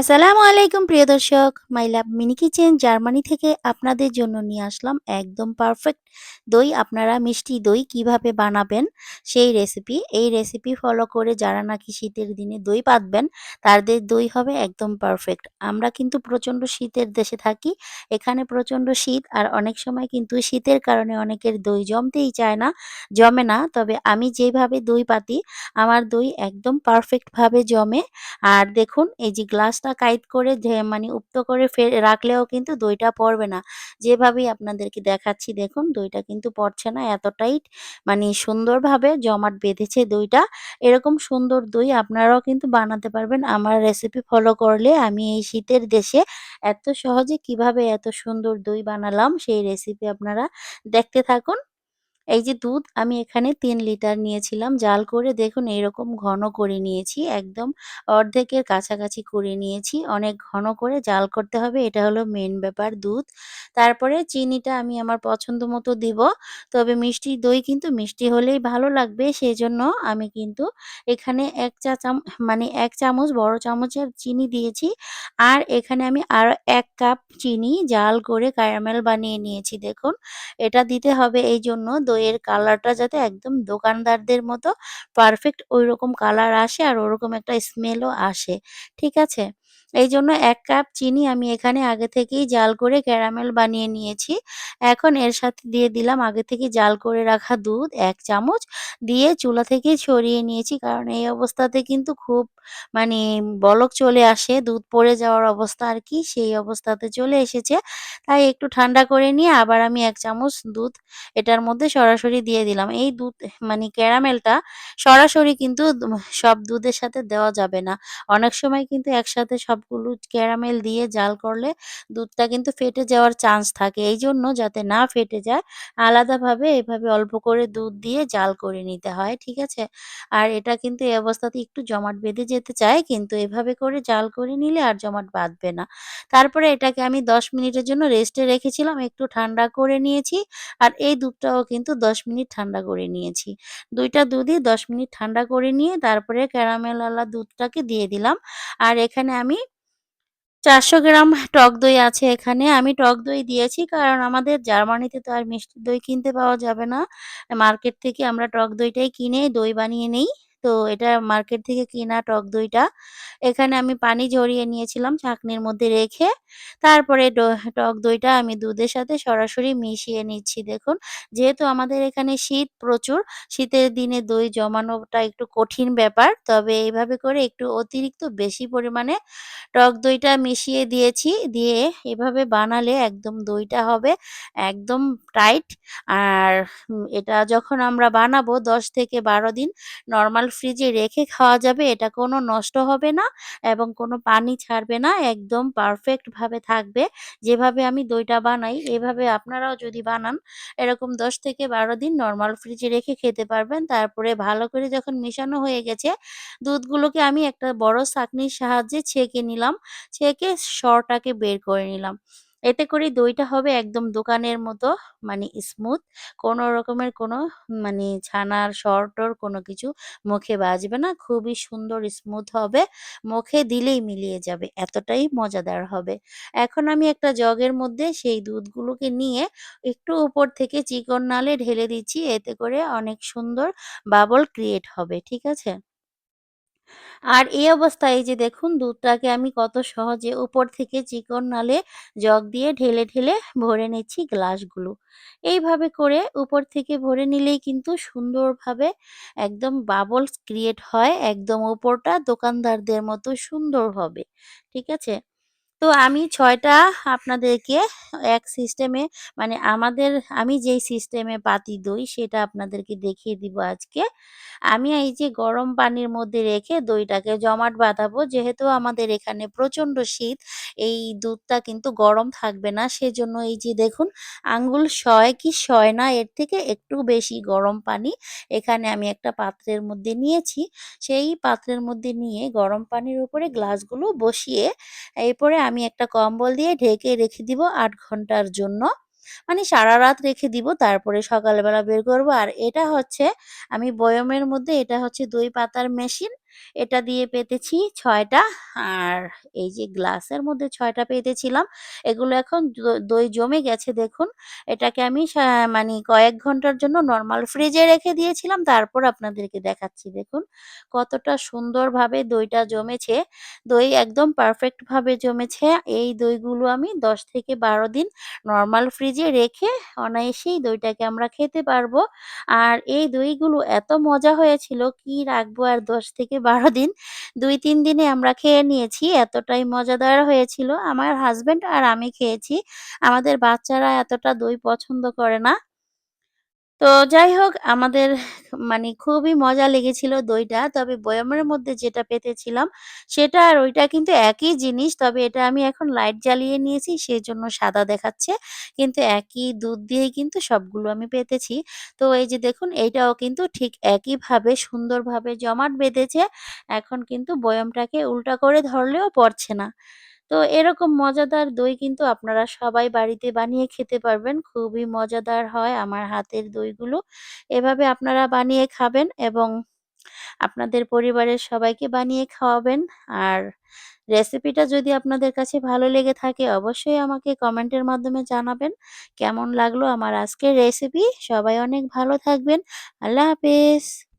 আসসালামু আলাইকুম, প্রিয় দর্শক। My love mini kitchen Germany থেকে আপনাদের জন্য নিয়ে আসলাম একদম পারফেক্ট দই। আপনারা মিষ্টি দই কীভাবে বানাবেন সেই রেসিপি এই রেসিপি ফলো করে যারা নাকি শীতের দিনে দই পাতবেন, তাদের দই হবে একদম পারফেক্ট আমরা কিন্তু প্রচণ্ড শীতের দেশে থাকি, এখানে প্রচণ্ড শীত আর অনেক সময় কিন্তু শীতের কারণে অনেকের দই জমতেই চায় না, জমে না। তবে আমি যেভাবে দই পাতি, আমার দই একদম পারফেক্টভাবে জমে। আর দেখুন, এই যে গ্লাসটা কাইট করে যে মানে উপ্ত করে রাখলেও কিন্তু দইটা পড়বে না। যেভাবেই আপনাদেরকে দেখাচ্ছি দেখুন, দইটা কিন্তু পড়ছে না এতটাই মানে সুন্দরভাবে জমাট বেঁধেছে দইটা। এরকম সুন্দর দই আপনারাও কিন্তু বানাতে পারবেন। আমার রেসিপি ফলো করলে আমি এই শীতের দেশে এত সহজে কীভাবে এত সুন্দর দই বানালাম সেই রেসিপি আপনারা দেখতে থাকুন। এই যে দুধ, আমি এখানে তিন লিটার নিয়েছিলাম। জাল করে দেখুন এরকম ঘন করে নিয়েছি, একদম অর্ধেকের কাছাকাছি করে নিয়েছি। অনেক ঘন করে জাল করতে হবে, এটা হলো মেন ব্যাপার দুধ। তারপরে চিনিটা আমি আমার পছন্দ মতো দিব, তবে মিষ্টি দই কিন্তু মিষ্টি হলেই ভালো লাগবে সেই জন্য আমি কিন্তু এখানে এক চা চাম মানে এক চামচ, বড় চামচের চিনি দিয়েছি। আর এখানে আমি আরও এক কাপ চিনি জাল করে ক্যারামেল বানিয়ে নিয়েছি, দেখুন। এটা দিতে হবে এই জন্য দইয়ের কালারটা যাতে একদম দোকানদারদের মতো পারফেক্ট ওইরকম কালার আসে আর ওরকম একটা স্মেলও আসে। ঠিক আছে? এই জন্য এক কাপ চিনি আমি এখানে আগে থেকেই জাল করে ক্যারামেল বানিয়ে নিয়েছি। এখন এর সাথে দিয়ে দিলাম আগে থেকে জাল করে রাখা দুধ, এক চামচ। দিয়ে চুলা থেকে ছড়িয়ে নিয়েছি কারণ এই অবস্থাতে কিন্তু খুব মানে বলক চলে আসে, দুধ পড়ে যাওয়ার অবস্থা আর কি, সেই অবস্থাতে চলে এসেছে। তাই একটু ঠান্ডা করে নিয়ে আবার আমি এক চামচ দুধ এটার মধ্যে সরাসরি দিয়ে দিলাম। এই দুধ মানে ক্যারামেলটা সরাসরি কিন্তু সব দুধের সাথে দেওয়া যাবে না। অনেক সময় কিন্তু একসাথে সবগুলো ক্যারামেল দিয়ে জাল করলে দুধটা কিন্তু ফেটে যাওয়ার চান্স থাকে এই জন্য যাতে না ফেটে যায়, আলাদাভাবে এভাবে অল্প করে দুধ দিয়ে জাল করে নিতে হয়, ঠিক আছে আর এটা কিন্তু এই অবস্থাতে একটু জমাট বেঁধে যেতে চায়, কিন্তু এভাবে করে জাল করে নিলে আর জমাট বাঁধবে না তারপরে এটাকে আমি দশ মিনিটের জন্য রেস্টে রেখেছিলাম, একটু ঠান্ডা করে নিয়েছি, আর এই দুধটাও কিন্তু ১০ মিনিট ঠান্ডা করে নিয়েছি। দুইটা দুধই ১০ মিনিট ঠান্ডা করে নিয়ে তারপরে ক্যারামেলওয়ালা দুধটাকে দিয়ে দিলাম। আর এখানে আমি ৪০০ গ্রাম টক দই আছে এখানে। আমি টক দই দিয়েছি কারণ আমাদের জার্মানিতে তো আর মিষ্টি দই কিনতে পাওয়া যাবে না। মার্কেট থেকে আমরা টক দইটাই কিনে দই বানিয়ে নেই। তো এটা মার্কেট থেকে কিনা টক দইটা। এখানে আমি পানি ঝরিয়ে নিয়েছিলাম ছাঁকনির মধ্যে রেখে। তারপরে টক দইটা আমি দুধের সাথে সরাসরি মিশিয়ে নিচ্ছি দেখুন। যেহেতু আমাদের এখানে শীত প্রচুর, শীতের দিনে দই জমানোটা একটু কঠিন ব্যাপার। তবে এইভাবে করে একটু অতিরিক্ত বেশি পরিমাণে টক দইটা মিশিয়ে দিয়েছি। দিয়ে এভাবে বানালে একদম দইটা হবে একদম টাইট। আর এটা যখন আমরা বানাবো ১০ থেকে ১২ দিন নরমাল ফ্রিজে রেখে খাওয়া যাবে। এটা কোনো নষ্ট হবে না এবং কোনো পানি ছাড়বে না। একদম পারফেক্ট ভাবে থাকবে। যেভাবে আমি দইটা বানাই, এভাবে আপনারাও যদি বানান, এরকম ১০ থেকে ১২ দিন নর্মাল ফ্রিজে রেখে খেতে পারবেন। তারপরে ভালো করে যখন মেশানো হয়ে গেছে, দুধগুলোকে আমি একটা বড় ছাঁকনির সাহায্যে ছেঁকে নিলাম। ছেঁকে সরটাকে বের করে নিলাম। এতে করে দইটা হবে একদম দোকানের মতো মানে স্মুথ। কোনো রকমের কোনো মানে ছানার সর-টর কোনো কিছু মুখে বাজবে না। খুবই সুন্দর স্মুথ হবে। মুখে দিলেই মিলিয়ে যাবে। এতটাই মজাদার হবে। এখন আমি একটা জগের মধ্যে সেই দুধগুলোকে নিয়ে একটু উপর থেকে চিকন নালে ঢেলে দিচ্ছি। এতে করে অনেক সুন্দর বাবল ক্রিয়েট হবে। ঠিক আছে? আর এই অবস্থায় যে দেখুন দুধটাকে আমি কত সহজে উপর থেকে চিকন নালে জগ দিয়ে ঢেলে, ঢেলে ভরে নিচ্ছি গ্লাসগুলো। এইভাবে করে উপর থেকে ভরে নিলেই কিন্তু সুন্দরভাবে একদম বাবলস ক্রিয়েট হয়। একদম উপরটা দোকানদারদের মতো সুন্দর হবে। ঠিক আছে? তো আমি ছয়টা আপনাদেরকে এক সিস্টেমে মানে আমাদের আমি যেই সিস্টেমে পাতি দই সেটা আপনাদেরকে দেখিয়ে দিব আজকে। আমি এই যে গরম পানির মধ্যে রেখে দইটাকে জমাট বাঁধাবো। যেহেতু আমাদের এখানে প্রচণ্ড শীত, এই দুধটা কিন্তু গরম থাকবে না। সেজন্য এই যে দেখুন আঙ্গুল সয় কি সয় না এর থেকে একটু বেশি গরম পানি এখানে আমি একটা পাত্রের মধ্যে নিয়েছি। সেই পাত্রের মধ্যে নিয়ে গরম পানির উপরে গ্লাসগুলো বসিয়ে এরপরে আমি একটা কম্বল দিয়ে ঢেকে রেখে দিব আট ঘণ্টার জন্য। মানে সারা রাত রেখে দিব, তারপরে সকালবেলা বের করব। আর এটা হচ্ছে, আমি বয়মের মধ্যে এটা হচ্ছে দই পাতার মেশিন। এটা দিয়ে পেতেছি ছয়টা আর এই যে গ্লাসের মধ্যে ছয়টা পেতেছিলাম। এগুলো এখন দই জমে গেছে দেখুন। এটাকে আমি মানে কয়েক ঘণ্টার জন্য নর্মাল ফ্রিজে রেখে দিয়েছিলাম। তারপর আপনাদেরকে দেখাচ্ছি দেখুন। কতটা সুন্দরভাবে দইটা জমেছে। দই একদম পারফেক্ট ভাবে জমেছে। এই দইগুলো আমি ১০ থেকে ১২ দিন নর্মাল ফ্রিজে রেখে অনায়াসেই দইটাকে আমরা খেতে পারব। আর এই দইগুলো এত মজা হয়েছিল, কি রাখব আর ১০ থেকে ১২ দিন। ২-৩ দিনে আমরা খেয়ে নিয়েছি। এতটাই মজাদার হয়েছিল। আমার হাজব্যান্ড আর আমি খেয়েছি। আমাদের বাচ্চারা এতটা দই পছন্দ করে না। তো যাই হোক, আমাদের মানে খুবই মজা লেগেছিল দইটা। তবে বয়ামের মধ্যে যেটা পেতেছিলাম, সেটা আর ওইটা কিন্তু একই জিনিস। তবে এটা আমি এখন লাইট জ্বালিয়ে নিয়েছি সেই জন্য সাদা দেখাচ্ছে। কিন্তু একই দুধ দিয়েই কিন্তু সবগুলো আমি পেতেছি। তো এই যে দেখুন, এইটাও কিন্তু ঠিক একইভাবে সুন্দরভাবে জমাট বেঁধেছে। এখন কিন্তু বয়ামটাকে উল্টা করে ধরলেও পড়ছে না। তো এরকম মজাদার দই কিন্তু আপনারা সবাই বাড়িতে বানিয়ে খেতে পারবেন। খুবই মজাদার হয় আমার হাতের দইগুলো। এভাবে আপনারা বানিয়ে খাবেন এবং আপনাদের পরিবারের সবাইকে বানিয়ে খাওয়াবেন। আর রেসিপিটা যদি আপনাদের কাছে ভালো লেগে থাকে অবশ্যই আমাকে কমেন্টের মাধ্যমে জানাবেন। কেমন লাগল আমার আজকের রেসিপি। সবাই অনেক ভালো থাকবেন। আল্লাহ হাফেজ।